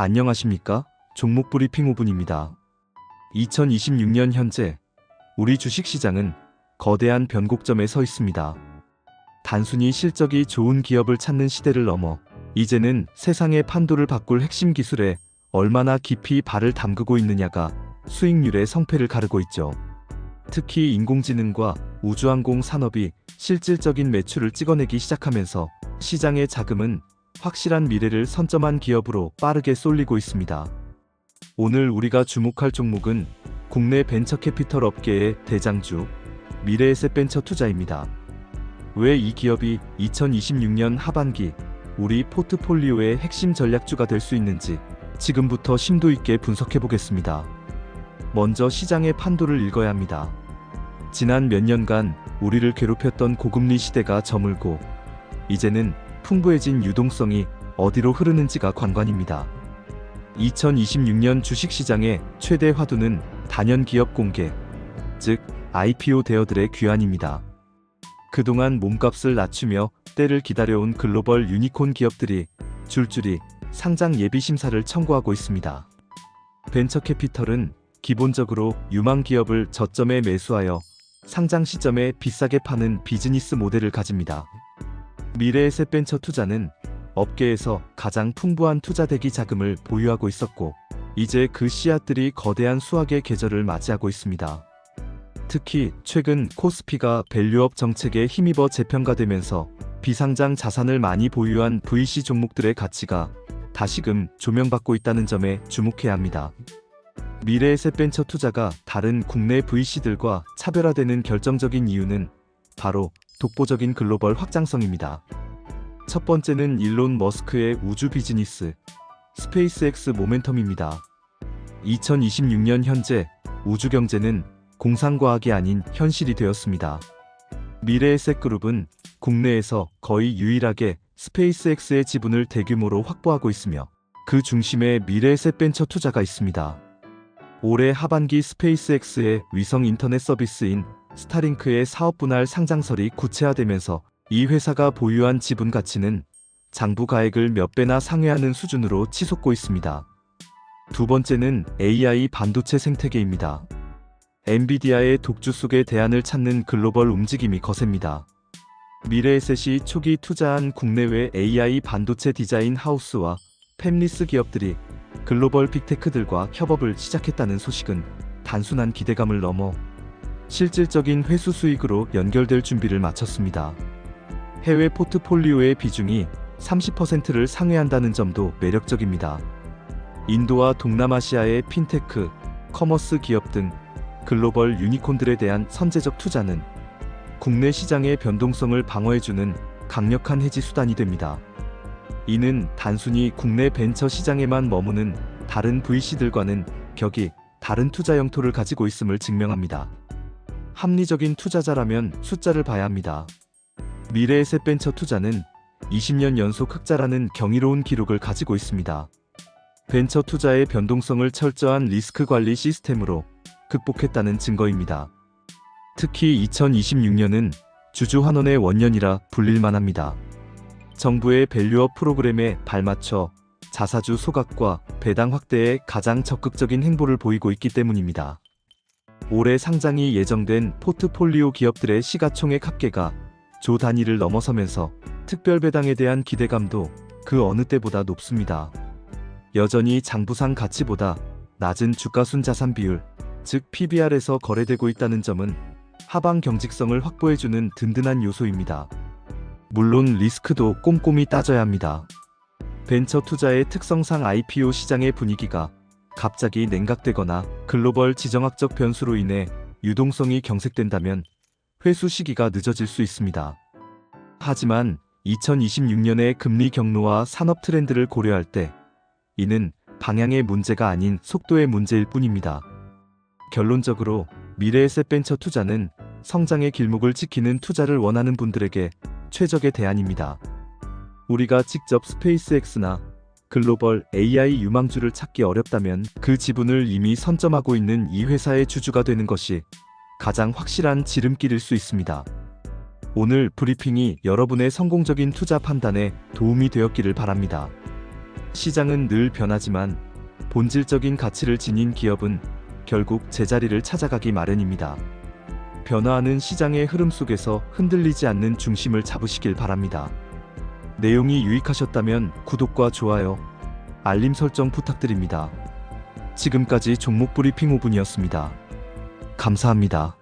안녕하십니까? 종목 브리핑 5분입니다. 2026년 현재 우리 주식시장은 거대한 변곡점에 서 있습니다. 단순히 실적이 좋은 기업을 찾는 시대를 넘어 이제는 세상의 판도를 바꿀 핵심 기술에 얼마나 깊이 발을 담그고 있느냐가 수익률의 성패를 가르고 있죠. 특히 인공지능과 우주항공 산업이 실질적인 매출을 찍어내기 시작하면서 시장의 자금은 확실한 미래를 선점한 기업으로 빠르게 쏠리고 있습니다. 오늘 우리가 주목할 종목은 국내 벤처 캐피털 업계의 대장주 미래에셋 벤처 투자입니다. 왜 이 기업이 2026년 하반기 우리 포트폴리오의 핵심 전략주가 될 수 있는지 지금부터 심도 있게 분석해 보겠습니다. 먼저 시장의 판도를 읽어야 합니다. 지난 몇 년간 우리를 괴롭혔던 고금리 시대가 저물고 이제는 풍부해진 유동성이 어디로 흐르는지가 관건입니다. 2026년 주식시장의 최대 화두는 단연 기업 공개, 즉 IPO 대어들의 귀환입니다. 그동안 몸값을 낮추며 때를 기다려온 글로벌 유니콘 기업들이 줄줄이 상장 예비 심사를 청구하고 있습니다. 벤처 캐피털은 기본적으로 유망 기업을 저점에 매수하여 상장 시점에 비싸게 파는 비즈니스 모델을 가집니다. 미래에셋 벤처 투자는 업계에서 가장 풍부한 투자 대기 자금을 보유하고 있었고 이제 그 씨앗들이 거대한 수확의 계절을 맞이하고 있습니다. 특히 최근 코스피가 밸류업 정책에 힘입어 재평가되면서 비상장 자산을 많이 보유한 VC 종목들의 가치가 다시금 조명받고 있다는 점에 주목해야 합니다. 미래에셋 벤처 투자가 다른 국내 VC들과 차별화되는 결정적인 이유는 바로 독보적인 글로벌 확장성입니다. 첫 번째는 일론 머스크의 우주 비즈니스, 스페이스X 모멘텀입니다. 2026년 현재 우주 경제는 공상과학이 아닌 현실이 되었습니다. 미래에셋 그룹은 국내에서 거의 유일하게 스페이스X의 지분을 대규모로 확보하고 있으며 그 중심에 미래에셋 벤처 투자가 있습니다. 올해 하반기 스페이스X의 위성 인터넷 서비스인 스타링크의 사업 분할 상장설이 구체화되면서 이 회사가 보유한 지분 가치는 장부 가액을 몇 배나 상회하는 수준으로 치솟고 있습니다. 두 번째는 AI 반도체 생태계입니다. 엔비디아의 독주 속의 대안을 찾는 글로벌 움직임이 거셉니다. 미래에셋이 초기 투자한 국내외 AI 반도체 디자인 하우스와 팹리스 기업들이 글로벌 빅테크들과 협업을 시작했다는 소식은 단순한 기대감을 넘어 실질적인 회수 수익으로 연결될 준비를 마쳤습니다. 해외 포트폴리오의 비중이 30%를 상회한다는 점도 매력적입니다. 인도와 동남아시아의 핀테크, 커머스 기업 등 글로벌 유니콘들에 대한 선제적 투자는 국내 시장의 변동성을 방어해주는 강력한 해지 수단이 됩니다. 이는 단순히 국내 벤처 시장에만 머무는 다른 VC들과는 격이 다른 투자 영토를 가지고 있음을 증명합니다. 합리적인 투자자라면 숫자를 봐야 합니다. 미래에셋 벤처 투자는 20년 연속 흑자라는 경이로운 기록을 가지고 있습니다. 벤처 투자의 변동성을 철저한 리스크 관리 시스템으로 극복했다는 증거입니다. 특히 2026년은 주주 환원의 원년이라 불릴만 합니다. 정부의 밸류업 프로그램에 발맞춰 자사주 소각과 배당 확대에 가장 적극적인 행보를 보이고 있기 때문입니다. 올해 상장이 예정된 포트폴리오 기업들의 시가총액 합계가 조 단위를 넘어서면서 특별 배당에 대한 기대감도 그 어느 때보다 높습니다. 여전히 장부상 가치보다 낮은 주가순 자산 비율, 즉 PBR에서 거래되고 있다는 점은 하방 경직성을 확보해주는 든든한 요소입니다. 물론 리스크도 꼼꼼히 따져야 합니다. 벤처 투자의 특성상 IPO 시장의 분위기가 갑자기 냉각되거나 글로벌 지정학적 변수로 인해 유동성이 경색된다면 회수 시기가 늦어질 수 있습니다. 하지만 2026년의 금리 경로와 산업 트렌드를 고려할 때 이는 방향의 문제가 아닌 속도의 문제일 뿐입니다. 결론적으로 미래에셋 벤처 투자는 성장의 길목을 지키는 투자를 원하는 분들에게 최적의 대안입니다. 우리가 직접 스페이스X나 글로벌 AI 유망주를 찾기 어렵다면 그 지분을 이미 선점하고 있는 이 회사의 주주가 되는 것이 가장 확실한 지름길일 수 있습니다. 오늘 브리핑이 여러분의 성공적인 투자 판단에 도움이 되었기를 바랍니다. 시장은 늘 변하지만 본질적인 가치를 지닌 기업은 결국 제자리를 찾아가기 마련입니다. 변화하는 시장의 흐름 속에서 흔들리지 않는 중심을 잡으시길 바랍니다. 내용이 유익하셨다면 구독과 좋아요, 알림 설정 부탁드립니다. 지금까지 종목 브리핑 5분이었습니다. 감사합니다.